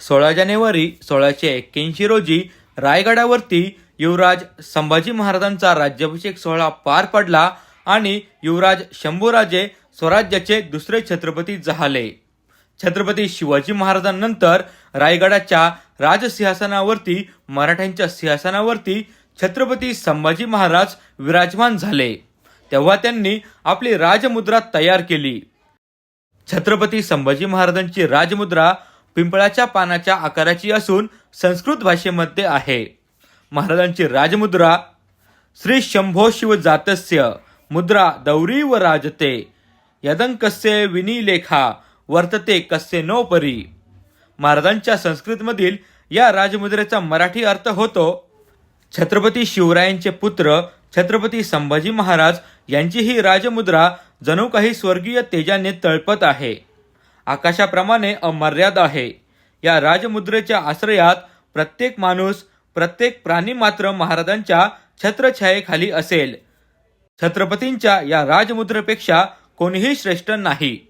सोळा जानेवारी सोळाशे एक्क्याऐंशी रोजी रायगडावरती युवराज संभाजी महाराजांचा राज्याभिषेक सोहळा पार पडला आणि युवराज शंभूराजे स्वराज्याचे दुसरे छत्रपती झाले. छत्रपती शिवाजी महाराजांनंतर रायगडाच्या राजसिंहासनावरती मराठ्यांच्या सिंहासनावरती छत्रपती संभाजी महाराज विराजमान झाले. तेव्हा त्यांनी आपली राजमुद्रा तयार केली. छत्रपती संभाजी महाराजांची राजमुद्रा पिंपळाच्या पानाच्या आकाराची असून संस्कृत भाषेमध्ये आहे. महाराजांची राजमुद्रा श्री शंभो शिव जातस्य मुद्रा दौरी व राजते यदंकस्य विनिलेखा वर्तते कस्य नो परी महाराजांच्या संस्कृतमधील या राजमुद्रेचा मराठी अर्थ होतो छत्रपती शिवरायांचे पुत्र छत्रपती संभाजी महाराज यांची ही राजमुद्रा जणू काही स्वर्गीय तेजाने तळपत आहे. आकाशाप्रमाणे अमर्याद आहे. या राजमुद्रेच्या आश्रयात प्रत्येक माणूस प्रत्येक प्राणी मात्र महाराजांच्या छत्रछायेखाली असेल. छत्रपतींच्या या राजमुद्रेपेक्षा कोणीही श्रेष्ठ नाही.